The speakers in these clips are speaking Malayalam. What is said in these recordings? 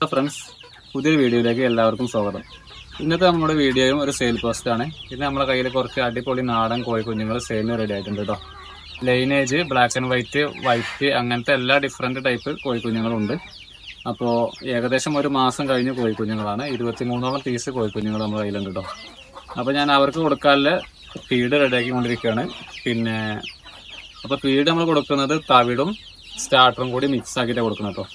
ഫ്രണ്ട്സ് പുതിയ വീഡിയോയിലേക്ക് എല്ലാവർക്കും സ്വാഗതം. ഇന്നത്തെ നമ്മുടെ വീഡിയോയും ഒരു സെയിൽ പോസ്റ്റാണ് ഇത് നമ്മുടെ കയ്യിൽ കുറച്ച് അടിപൊളി നാടൻ കോഴിക്കുഞ്ഞുങ്ങൾ സെയിലിന് റെഡി ആയിട്ടുണ്ട് കേട്ടോ lineage black and white white അങ്ങനത്തെ എല്ലാ ഡിഫറെന്റ് ടൈപ്പ് കോഴിക്കുഞ്ഞുങ്ങളുണ്ട് അപ്പോൾ ഏകദേശം ഒരു മാസം കഴിഞ്ഞ കോഴിക്കുഞ്ഞുങ്ങളാണ് ഇരുപത്തി മൂന്നോളം പീസ് കോഴിക്കുഞ്ഞുങ്ങൾ നമ്മുടെ കയ്യിലുണ്ട് കേട്ടോ അപ്പോൾ ഞാൻ അവർക്ക് കൊടുക്കാനുള്ള ഫീഡ് റെഡിയാക്കിക്കൊണ്ടിരിക്കുകയാണ് പിന്നെ അപ്പോൾ ഫീഡ് നമ്മൾ കൊടുക്കുന്നത് തവിടും സ്റ്റാർട്ടറും കൂടി മിക്സ് ആക്കിയിട്ടാണ് കൊടുക്കുന്നത് കേട്ടോ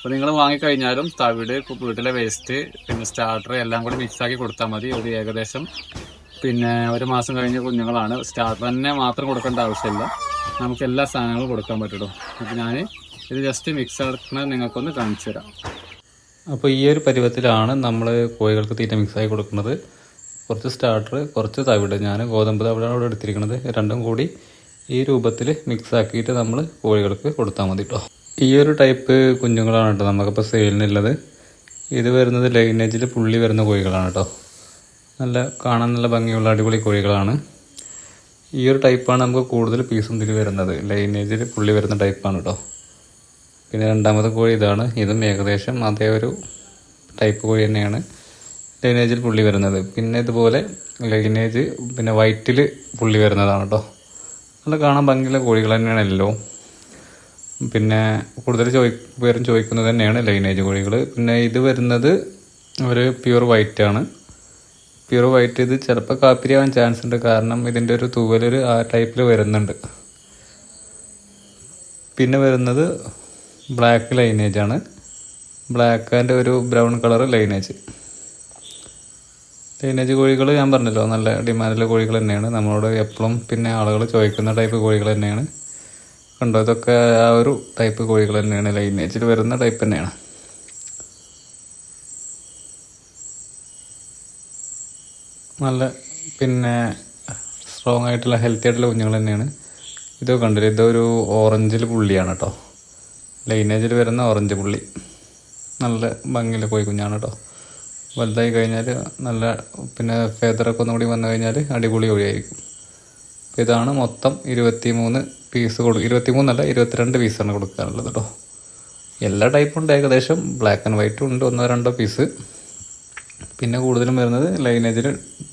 അപ്പോൾ നിങ്ങൾ വാങ്ങിക്കഴിഞ്ഞാലും തവിട് വീട്ടിലെ വേസ്റ്റ് പിന്നെ സ്റ്റാർട്ടർ എല്ലാം കൂടി മിക്സാക്കി കൊടുത്താൽ മതി. ഒരു ഏകദേശം പിന്നെ ഒരു മാസം കഴിഞ്ഞ കുഞ്ഞുങ്ങളാണ്. സ്റ്റാർട്ടർ തന്നെ മാത്രം കൊടുക്കേണ്ട ആവശ്യമില്ല. നമുക്ക് എല്ലാ സാധനങ്ങളും കൊടുക്കാൻ പറ്റുള്ളൂ. അപ്പോൾ ഞാൻ ഇത് ജസ്റ്റ് മിക്സ് ആക്കുന്നത് നിങ്ങൾക്കൊന്ന് കാണിച്ചു തരാം. അപ്പോൾ ഈ ഒരു പരുവത്തിലാണ് നമ്മൾ കോഴികൾക്ക് തീറ്റ മിക്സായി കൊടുക്കുന്നത്. കുറച്ച് സ്റ്റാർട്ടർ കുറച്ച് തവിട്. ഞാൻ ഗോതമ്പ് തവിടാണ് ഇവിടെ എടുത്തിരിക്കുന്നത്. രണ്ടും കൂടി ഈ രൂപത്തിൽ മിക്സ് ആക്കിയിട്ട് നമ്മൾ കോഴികൾക്ക് കൊടുത്താൽ മതി കേട്ടോ ഈ ഒരു ടൈപ്പ് കുഞ്ഞുങ്ങളാണ് കേട്ടോ. നമുക്കിപ്പോൾ സെയിലിനുള്ളത് ഇത് വരുന്നത് ലൈനേജിൽ പുള്ളി വരുന്ന കോഴികളാണ് കേട്ടോ. നല്ല കാണാൻ നല്ല ഭംഗിയുള്ള അടിപൊളി കോഴികളാണ്. ഈ ഒരു ടൈപ്പാണ് നമുക്ക് കൂടുതൽ പീസും ഇതിൽ വരുന്നത്. ലൈനേജിൽ പുള്ളി വരുന്ന ടൈപ്പാണ് കേട്ടോ. പിന്നെ രണ്ടാമത്തെ കോഴി ഇതാണ്. ഇതും ഏകദേശം അതേ ഒരു ടൈപ്പ് കോഴി തന്നെയാണ് ലൈനേജിൽ പുള്ളി വരുന്നത്. പിന്നെ ഇതുപോലെ ലൈനേജ് പിന്നെ വൈറ്റിൽ പുള്ളി വരുന്നതാണ് കേട്ടോ. നല്ല കാണാൻ ഭംഗിയുള്ള കോഴികൾ തന്നെയാണ് എല്ലാം. പിന്നെ കൂടുതൽ ചോദി പേരും ചോദിക്കുന്നത് തന്നെയാണ് ലൈനേജ് കോഴികൾ. പിന്നെ ഇത് വരുന്നത് ഒരു പ്യൂർ വൈറ്റ് ആണ്. പ്യൂർ വൈറ്റ് ഇത് ചിലപ്പോൾ കാപ്പിരിയാവാൻ ചാൻസ് ഉണ്ട്. കാരണം ഇതിന്റെ ഒരു തൂവലൊരു ആ ടൈപ്പിൽ വരുന്നുണ്ട്. പിന്നെ വരുന്നത് ബ്ലാക്ക് ലൈനേജ് ആണ്. ബ്ലാക്ക് ആൻഡ് ഒരു ബ്രൗൺ കളർ ലൈനേജ്. ലൈനേജ് കോഴികൾ ഞാൻ പറഞ്ഞല്ലോ നല്ല ഡിമാൻഡുള്ള കോഴികൾ തന്നെയാണ്. നമ്മളോട് എപ്പോഴും പിന്നെ ആളുകൾ ചോദിക്കുന്ന ടൈപ്പ് കോഴികൾ തന്നെയാണ്. കണ്ടോ? ഇതൊക്കെ ആ ഒരു ടൈപ്പ് കോഴികൾ തന്നെയാണ്. ലൈനേജിൽ വരുന്ന ടൈപ്പ് തന്നെയാണ്. നല്ല പിന്നെ സ്ട്രോങ് ആയിട്ടുള്ള ഹെൽത്തി ആയിട്ടുള്ള കുഞ്ഞുങ്ങൾ തന്നെയാണ്. ഇതൊക്കെ കണ്ടില്ല? ഇതൊരു ഓറഞ്ചിൽ പുള്ളിയാണ് കേട്ടോ ലൈനേജിൽ വരുന്ന ഓറഞ്ച് പുള്ളി. നല്ല ഭംഗിയിൽ പോയി കുഞ്ഞാണ് കേട്ടോ വലുതായി കഴിഞ്ഞാൽ നല്ല പിന്നെ ഫേദറൊക്കെ ഒന്നും കൂടി വന്നു കഴിഞ്ഞാൽ അടിപൊളി കോഴിയായിരിക്കും. അപ്പോൾ ഇതാണ് മൊത്തം ഇരുപത്തി മൂന്ന് പീസ് കൊടു ഇരുപത്തി മൂന്നല്ല ഇരുപത്തിരണ്ട് പീസാണ് കൊടുക്കാനുള്ളത് കേട്ടോ എല്ലാ ടൈപ്പും ഉണ്ട്. ഏകദേശം ബ്ലാക്ക് ആൻഡ് വൈറ്റും ഉണ്ട് ഒന്നോ രണ്ടോ പീസ് പിന്നെ കൂടുതലും വരുന്നത് ലൈനേജിൽ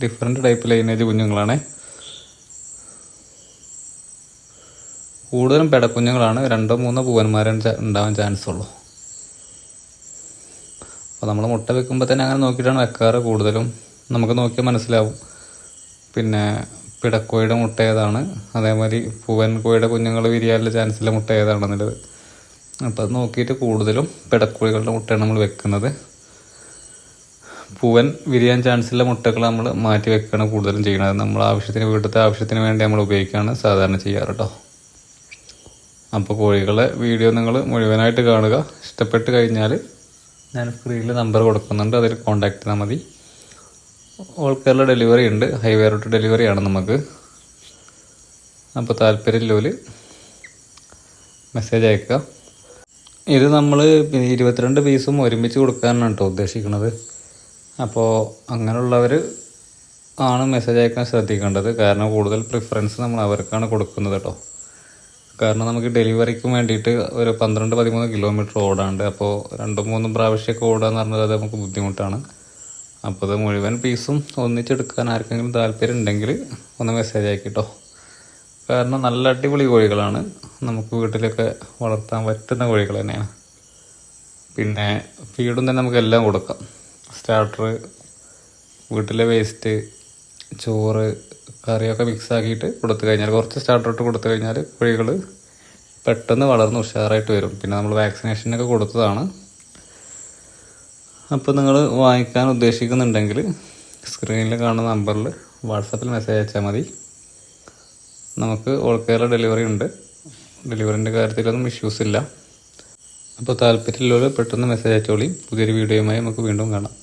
ഡിഫറെന്റ് ടൈപ്പ് ലൈനേജ് കുഞ്ഞുങ്ങളാണ്. കൂടുതലും പെടക്കുഞ്ഞുങ്ങളാണ്. രണ്ടോ മൂന്നോ പൂവന്മാരെ ഉണ്ടാവാൻ ചാൻസ് ഉള്ളൂ. അപ്പോൾ നമ്മൾ മുട്ട വെക്കുമ്പോൾ തന്നെ അങ്ങനെ നോക്കിയിട്ടാണ് വെക്കാറ് കൂടുതലും. നമുക്ക് നോക്കിയാൽ മനസ്സിലാവും. പിന്നെ പിടക്കോഴിയുടെ മുട്ട ഏതാണ്? അതേമാതിരി പൂവൻ കോഴിയുടെ കുഞ്ഞുങ്ങൾ വിരിയാനുള്ള ചാൻസിലെ മുട്ട ഏതാണെന്നുള്ളത്. അപ്പോൾ അത് നോക്കിയിട്ട് കൂടുതലും പിടക്കോഴികളുടെ മുട്ടയാണ് നമ്മൾ വെക്കുന്നത്. പൂവൻ വിരിയാൻ ചാൻസിലെ മുട്ടകൾ നമ്മൾ മാറ്റി വെക്കുകയാണ് കൂടുതലും ചെയ്യുന്നത്. നമ്മൾ ആവശ്യത്തിന് വീട്ടിലത്തെ ആവശ്യത്തിന് വേണ്ടി നമ്മൾ ഉപയോഗിക്കുകയാണ് സാധാരണ ചെയ്യാറ് കേട്ടോ അപ്പോൾ കോഴികളെ വീഡിയോ നിങ്ങൾ മുഴുവനായിട്ട് കാണുക. ഇഷ്ടപ്പെട്ട് കഴിഞ്ഞാൽ ഞാൻ സ്ക്രീനിൽ നമ്പർ കൊടുക്കുന്നുണ്ട്. അതിൽ കോൺടാക്ട് ചെയ്താൽ മതി. ഓൾ കേരള ഡെലിവറി ഉണ്ട്. ഹൈവേ റൂട്ട് ഡെലിവറി ആണ് നമുക്ക്. അപ്പോൾ താല്പര്യമില്ല മെസ്സേജ് അയക്കുക. ഇത് നമ്മൾ ഇരുപത്തിരണ്ട് പീസും ഒരുമിച്ച് കൊടുക്കാനാണ് കേട്ടോ ഉദ്ദേശിക്കുന്നത്. അപ്പോൾ അങ്ങനെയുള്ളവർ ആണ് മെസ്സേജ് അയക്കാൻ ശ്രദ്ധിക്കേണ്ടത്. കാരണം കൂടുതൽ പ്രിഫറൻസ് നമ്മൾ അവർക്കാണ് കൊടുക്കുന്നത് കേട്ടോ. കാരണം നമുക്ക് ഡെലിവറിക്ക് വേണ്ടിയിട്ട് ഒരു പന്ത്രണ്ട് പതിമൂന്ന് കിലോമീറ്റർ ഓടാണ്ട് അപ്പോൾ രണ്ടും മൂന്നും പ്രാവശ്യമൊക്കെ ഓടുക എന്ന് പറഞ്ഞാൽ അത് നമുക്ക് ബുദ്ധിമുട്ടാണ്. അപ്പോൾ അത് മുഴുവൻ പീസും ഒന്നിച്ചെടുക്കാൻ ആർക്കെങ്കിലും താല്പര്യം ഉണ്ടെങ്കിൽ ഒന്ന് മെസ്സേജ് ആക്കിട്ടോ കാരണം നല്ല അടിപൊളി കോഴികളാണ്. നമുക്ക് വീട്ടിലൊക്കെ വളർത്താൻ പറ്റുന്ന കോഴികൾ തന്നെയാണ്. പിന്നെ ഫീഡും തന്നെ നമുക്ക് എല്ലാം കൊടുക്കാം. സ്റ്റാർട്ടർ വീട്ടിലെ വേസ്റ്റ് ചോറ് കറിയൊക്കെ മിക്സ് ആക്കിയിട്ട് കൊടുത്തു കഴിഞ്ഞാൽ കുറച്ച് സ്റ്റാർട്ടർ ഇട്ട് കൊടുത്തു കഴിഞ്ഞാൽ കോഴികൾ പെട്ടെന്ന് വളർന്ന് ഉഷാറായിട്ട് വരും. പിന്നെ നമ്മൾ വാക്സിനേഷനൊക്കെ കൊടുത്തതാണ്. അപ്പോൾ നിങ്ങൾ വാങ്ങിക്കാൻ ഉദ്ദേശിക്കുന്നുണ്ടെങ്കിൽ സ്ക്രീനിൽ കാണുന്ന നമ്പറിൽ വാട്സപ്പിൽ മെസ്സേജ് അയച്ചാൽ മതി. നമുക്ക് ഓൾ കേരള ഡെലിവറി ഉണ്ട്. ഡെലിവറിന്റെ കാര്യത്തിലൊന്നും ഇഷ്യൂസ് ഇല്ല. അപ്പോൾ താല്പര്യമുള്ളവർ പെട്ടെന്ന് മെസ്സേജ് അയച്ചോളി. പുതിയൊരു വീഡിയോയുമായി നമുക്ക് വീണ്ടും കാണാം.